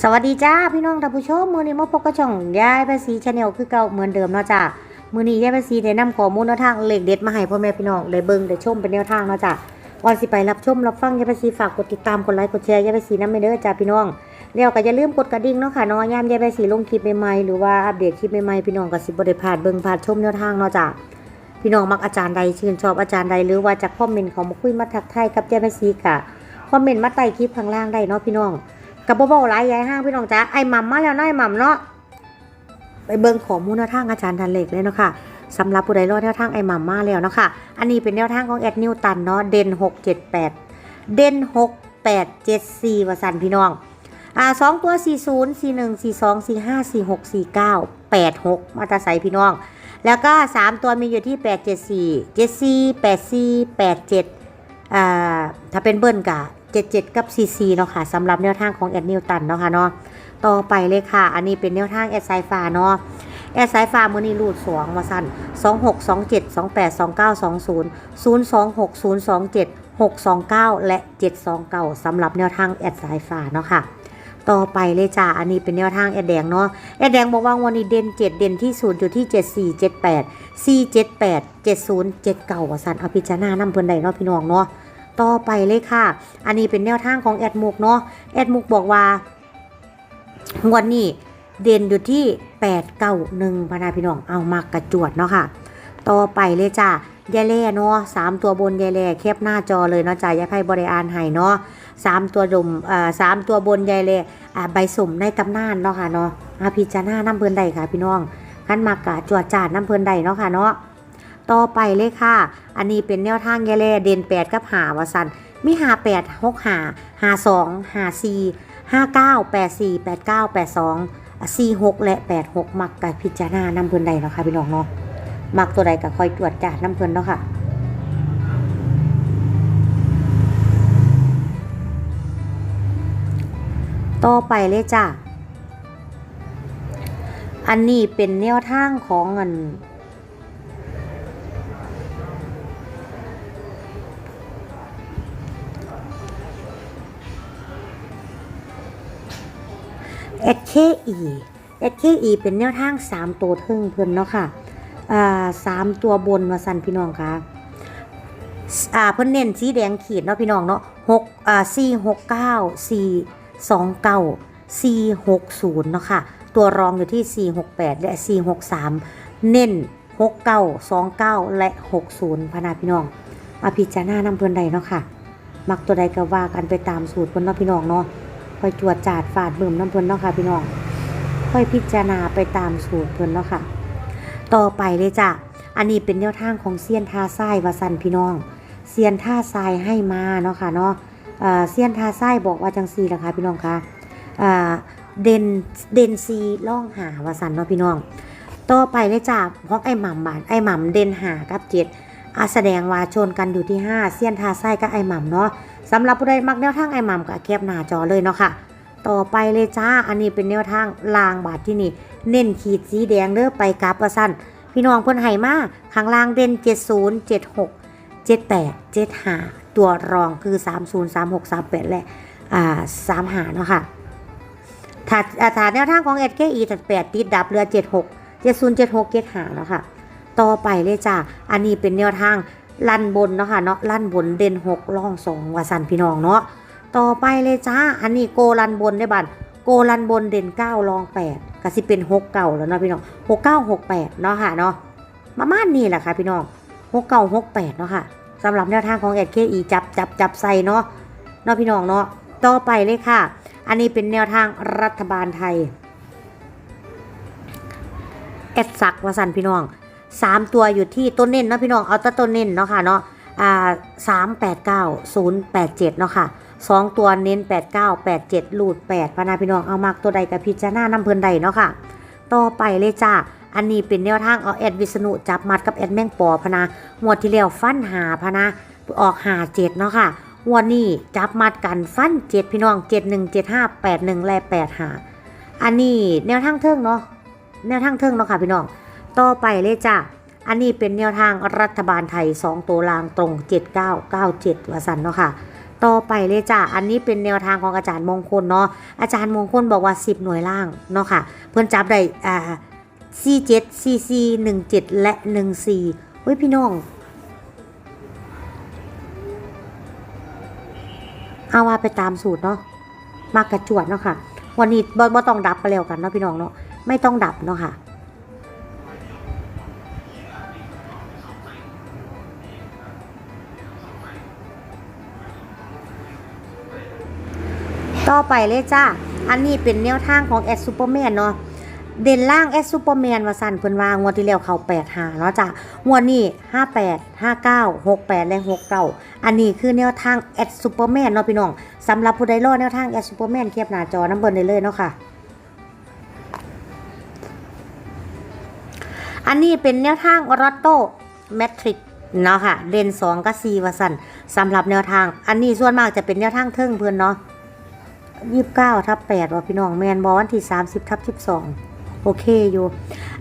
สวัสดีจ้าพี่น้องท่านผู้ชมมือนี้มาพบกับช่องยายภาษีชาแนลคือเก่าเหมือนเดิมเนาะจ้ามือนี้ยายภาษีได้นำข้อมูลแนวทางเหลขเด็ดมาให้พ่อแม่พี่น้องได้เบิ่งได้ชมเป็นแนวทางเนาะจ้าก่อนสิไปรับชมรับฟังยายภาษีฝากกดติดตามกดไลค์กดแชร์ยายภาษีน้ำไปเด้อจ้าพี่น้องแล้วก็อย่าลืมกดกระดิ่งเนาะค่ะเนาะยามยายภาษีลงคลิปใหม่ๆหรือว่าอัปเดตคลิปใหม่ๆพี่น้องก็สิบ่ได้พลาดเบิ่งพลาดชมแนวทางเนาะจ้าพี่น้องมักอาจารย์ใดชื่นชอบอาจารย์ใดหรือว่าจะคอมเมนต์เขามาคุยมาทักทายกับเจ้าหน้าที่กะคอมเมนต์มาใต้คลิปข้างล่างได้เนาะพี่น้อง กับบ่บาหลายยายห้างพี่น้องจ้าไอ้หม่ำมาแล้วเนาะไอ้หม่ำเนาะไปเบิ่งข้อมูลแนวทางอาจารย์ทันเหล็กเลยเนาะค่ะสำหรับผู้ใดรอดแนวทางไอ้หม่ำมาแล้วเนาะค่ะ อันนี้เป็นแนวทางของแอดนิวตันเนาะเด่น6 7 8 เด่น6 8 7 4ว่าสันพี่น้องอ่าสองตัว 40 41 42 45 46 49 86 มาตาใสพี่น้อง แล้วก็ 3 ตัวมีอยู่ที่ 874 74 84 87อ่าถ้าเป็นเบิ้ลกะ 77 กับ 44เนาะค่ะสำหรับแนวทางของแอดนิวตันเนาะค่ะเนาะต่อไปเลยค่ะ อันนี้เป็นแนวทางแอดไซฟ้าเนาะแอดไซฟ้ามือนี้รูด2มาสั้น26 27 28 29 20 026 027 629 และ 729สำหรับแนวทางแอดไซฟ้าเนาะค่ะต่อไปเลยจ้า อันนี้เป็นแนวทางแอดแดงเนาะ แอดแดงบอกว่าวันนี้เด่น7เด่นที่ศูนย์อยู่ที่74 78 4 78 70 79ว่าสันเอาพิจารณานำเพิ่นได้เนาะพี่น้องเนาะ ต่อไปเลยค่ะ อันนี้เป็นแนวทางของแอดมุกเนาะ แอดมุกบอกว่าวันนี้เด่นอยู่ที่ 891พนาพี่น้อง เอามากกระจวดเนาะค่ะ ต่อไปเลยจ้ายายแล่เนาะสามตัวบนยายแล่แคบหน้าจอเลยเนาะจ้ายายไพ่บริอานให้เนาะสามตัวดมอ่าสามตัวบนยายแล่อ่าใบสมในตำนานเนาะค่ะเนาะอาพิจารณาน้ำเพลินใดค่ะพี่น้องขั้นมากกะจวดจาดน้ำเพลินใดเนาะค่ะเนาะ ต่อไปเลยค่ะ อันนี้เป็นแนวทางแยายแล่เด่นแปดกับหาวาสันมีหาแปดหกหาหาสองหาสี่ห้าเก้าแปดสี่แปดเก้าแปดสองสี่หกและแปดหกมักกะพิจารณานำเพิ่นใดเนาะค่ะพี่น้องเนาะมักตัวใดก็คอยตรวจจาดน้ำเพลินเนาะค่ะต่อไปเลยจ้ะ อันนี้เป็นแนวทางของเงิน เอชเคอีเอชเคอีเป็นแนวทาง 3 ตัวเทิงเพิ่นเนาะค่ะอ่าสามตัวบนมาสันพี่น้องคะอ่าเพิ่นเน้นสีแดงขีดเนาะพี่น้องเนาะหกอ่าสี่หกเก้าสี่สองเก้าสี่หกศูนย์เนาะค่ะ ตัวรองอยู่ที่สี่หกแปดและสี่หกสามเน้นหกเก้าสองเก้าและหกศูนย์พนาพี่น้องมาพิจารณานำเพิ่อนใดเนาะค่ะ มักตัวใดก็ว่ากันไปตามสูตรเพิ่นเนาะพี่น้องเนาะ ค่อยจวดจาดฝาดเบิ่มน้ำเพิ่นเนาะค่ะพี่น้องค่อยพิจารณาไปตามสูตรเพิ่นเนาะค่ะ ต่อไปเลยจ้ะอันนี้เป็นแนวทางของเซียนท่าทรายวาสันพี่น้องเซียนท่าทรายให้มาเนาะค่ะเนาะเอ่อเซียนท่าทรายบอกว่าจังซีละค่ะพี่น้องคะอ่าเดนเดนซีล่องหาวาสันเนาะพี่น้อง ต่อไปเลยจ้ะเพราะไอหม่ำบานไอหม่ำเดนหากับเจ็ด อาแสดงว่าชนกันอยู่ที่ 5เซียนทาทรายกับไอหม่ำเนาะสำหรับผู้ใดมักแนวทางไอหม่ำกับแคบหน้าจอเลยเนาะค่ะ ต่อไปเลยจ้า อันนี้เป็นแนวทางลางบาทที่นี่ เน้นขีดสีแดงเด้อไปกราบว่าสั้นพี่น้องเพิ่นให้มาข้างล่างเด่น 70 76 78 75 ตัวรองคือ 30 36 38 และอ่า35เนาะค่ะถ้าอ่าถ้าแนวทางของ SKE ถัด8ติดดับเรือ 76 70 76 75เนาะค่ะ ต่อไปเลยจ้าอันนี้เป็นแนวทางลั่นบนเนาะค่ะเนาะลั่นบนเด่น6ล่อง2ว่าสันพี่น้องเนาะต่อไปเลยจ้า อันนี้โกลันบนได้บันโกลันบนเด่น9รอง8ก็สิเป็น6เก่าแล้วเนาะพี่น้อง6 9 6 8เนาะค่ะเนาะประมาณนี้แหละค่ะพี่น้อง6 9 6 8เนาะค่ะสำหรับแนวทางของ SKE จับจับจับใส่เนาะเนาะพี่น้องเนาะต่อไปเลยค่ะ อันนี้เป็นแนวทางรัฐบาลไทยแอดซักวสันพี่น้อง สามตัวอยู่ที่ต้นเน้นเนาะพี่น้องเอาแต่ต้นเน้นเนาะค่ะเนาะอ่าสามแปดเก้าศูนย์แปดเจ็ดเนาะค่ะสองตัวเน้น8 9 8 7ลูด8พนาพี่น้องเอามากตัวใดกับพิจารณาน้ำเพลินใดเนาะค่ะ ต่อไปเลยจ้าอันนี้เป็นแนวทางเอาแอดวิษณุจับมัดกับแอดแมงปอพะนะงวดที่แล้วฟันหาพนะออกหาเจ็ดเนาะค่ะงวดนี้จับมัดกันฟันเจ็ดพี่น้องเจ็ดหนึ่งเจ็ดห้าแปดหนึ่งและแปดหาอันนี้แนวทางเทิงเนาะแนวทางเทิงเนาะค่ะพี่น้อง ต่อไปเลยจ้าอันนี้เป็นแนวทางรัฐบาลไทย 2 ตัวลางตรง 7997วาสันเนาะค่ะ ต่อไปเลยจ้ะ อันนี้เป็นแนวทางของอาจารย์มงคลเนาะ อาจารย์มงคลบอกว่า 10 หน่วยล่างเนาะค่ะ เพื่อนจับได้อ่า C7 CC 17 และ 14เฮ้ยพี่น้อง เอาว่าไปตามสูตรเนาะ มากระจวดเนาะค่ะ วันนี้บ่บ่ต้องดับไปแล้วกันเนาะพี่น้องเนาะ ไม่ต้องดับเนาะค่ะ ต่อไปเลยจ้า อันนี้เป็นแนวทางของแอดซูเปอร์แมนเนาะ เด่นล่างแอดซูเปอร์แมนว่าสั่นเพิ่นว่างวดที่แล้วเขา8หาเนาะจ้ะงวดนี้58 59 68และ69อันนี้คือแนวทางแอดซูเปอร์แมนเนาะพี่น้องสำหรับผู้ใดรอดแนวทางแอดซูเปอร์แมนเทียบหน้าจอน้ำเบิ่นได้เลยเนาะค่ะอันนี้เป็นแนวทางรอตโต้แมทริกเนาะค่ะเด่น2กับ4ว่าสั่นสำหรับแนวทาง อันนี้ส่วนมากจะเป็นแนวทางเทิงเพิ่อนเนาะ ยี่สิบเก้าทับแปดว่าพี่น้องแมนบอวันที่สามสิบทับสิบสองโอเคอยู่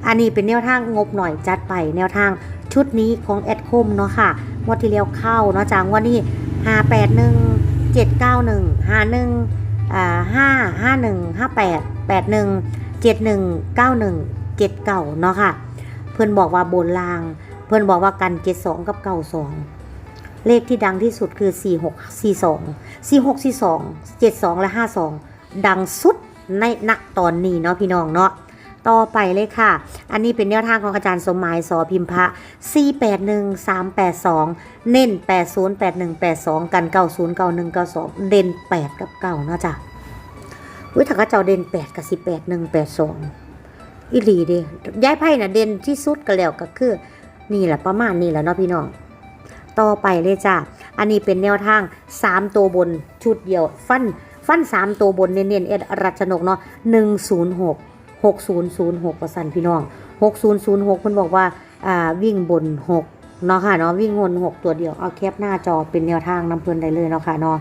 อันนี้เป็นแนวทางงบหน่อยจัดไปแนวทางชุดนี้ของแอดคมเนาะค่ะงวดที่แล้วเข้าเนาะจางวันนี้ห้าแปดหนึ่งเจ็ดเก้าหนึ่งห้าหนึ่งอ่าห้าห้าหนึ่งห้าแปดแปดหนึ่งเจ็ดหนึ่งเก้าหนึ่งเจ็ดเก่าเนาะค่ะ เพื่อนบอกว่าบนลาง เพื่อนบอกว่ากันเจ็ดสองกับเก้าสอง เลขที่ดังที่สุดคือสี่หกสี่สองสี่หกสี่สองเจ็ดสองและห้าสองดังสุดในณตอนนี้เนาะพี่น้องเนาะต่อไปเลยค่ะ อันนี้เป็นแนวทางของอาจารย์สมหมายสอพิมพะ 4 8 1 3 8 2 เน้น 8 0 8 1 8 2 กัน 9 0 9 1 9 2 เด่น 8 กับ 9 เนาะจ้ะอุ้ยถ้าเขาเจ้าเด่น 8 กับ 18 1 8 2 อีหลีเด้ย้ายไพ่น่ะเด่นที่สุดก็แล้วก็คือ นี่แหละประมาณนี้แหละเนาะพี่น้อง ต่อไปเลยจ้ะอันนี้เป็นแนวทาง 3 ตัวบนชุดเดียว ฟันฟัน 3 ตัวบนเน้นๆเอ็ดรัชนกเนาะ106 6006ประสันพี่น้อง 6006เพิ่นบอกว่าอ่าวิ่งบน 6 เนาะค่ะเนาะวิ่งบน 6 ตัวเดียวเอาแคปหน้าจอเป็นแนวทางน้ำเพลินได้เลยเนาะค่ะเนาะ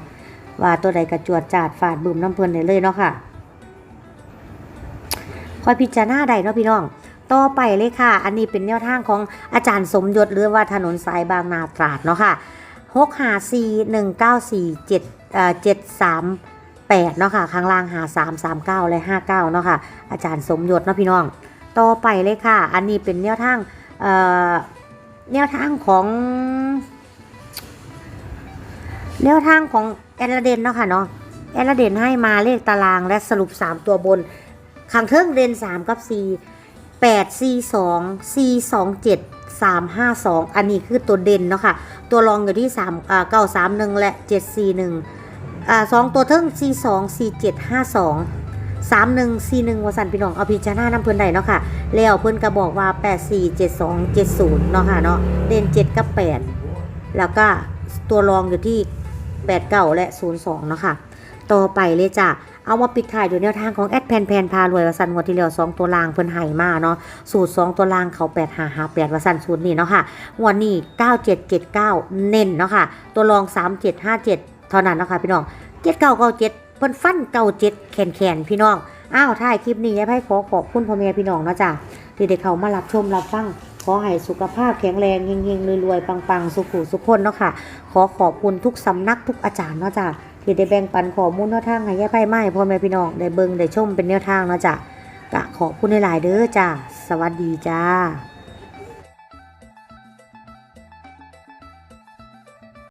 ว่าตัวใดกระจวดจาดฝาดบึมน้ำเพลินได้เลยเนาะค่ะคอยพิจารณาได้เนาะพี่น้อง ต่อไปเลยค่ะ อันนี้เป็นแนวทางของอาจารย์สมยศหรือว่าถนนสายบางนาตราดเนาะค่ะหกหาสี่หนึ่งเก้าสี่เจ็ดเจ็ดสามแปดเนาะค่ะ ข้างล่างหาสามสามเก้าและห้าเก้าเนาะค่ะ อาจารย์สมยศเนาะพี่น้อง ต่อไปเลยค่ะ อันนี้เป็นแนวทางเอ่อแนวทางของแนวทางของแอลลเดนเนาะค่ะเนาะแอลลเดนให้มาเลขตารางและสรุป 3 ตัวบนขังเทิงเดน3 กับ 4 8 4 2 4 2 7 3 5 2 อันนี้คือตัวเด่นเนาะค่ะ ตัวรองอยู่ที่3อ่า9 3 1 และ 7 4 1อ่าสองตัวเทิง 4 2 4 7 5 2 3 1 4 1วสันพี่น้องเอาพิจารณาน้ำเพิ่อนได้เนาะค่ะ แล้วเพิ่อนก็บอกว่า 8 4 7 2 7 0เนาะค่ะเนาะเด่น7กับ 8 แล้วก็ตัวรองอยู่ที่ 89 และ 02เนาะค่ะ ต่อไปเลยจ้ะ เอามาปิดท้ายด้วยแนวทางของแอดแพนแพนพารวยวสันงวันที่แล้ว2ตัวลางเพิ่นให้มาเนาะสูตร2ตัวลางเขา8 5 5 8วสันสูตรนี้เนาะค่ะวันนี้9779เน้นเนาะค่ะ ตัวรอง3757เท่านั้นเนาะค่ะพี่น้อง7997เพิ่นฟัน97แขนแขนพี่น้องอ้าวท้ายคลิปนี้ยายไพ่ขอขอบคุณพ่อแม่พี่น้องเนาะจ้ะที่ได้เข้ามารับชมรับฟังขอให้สุขภาพแข็งแรงเฮงๆรวยๆปังๆ สุขุสุขคนเนาะค่ะ ขอขอบคุณทุกสำนักทุกอาจารย์เนาะจ้ะ ที่ได้แบ่งปันข้อมูลแนวทางให้ยายไพ่ไม้พ่อแม่พี่น้องได้เบิ่งได้ชมเป็นแนวทางเนาะจ้ะกะขอบคุณหลายๆเด้อจ้ะสวัสดีจ้า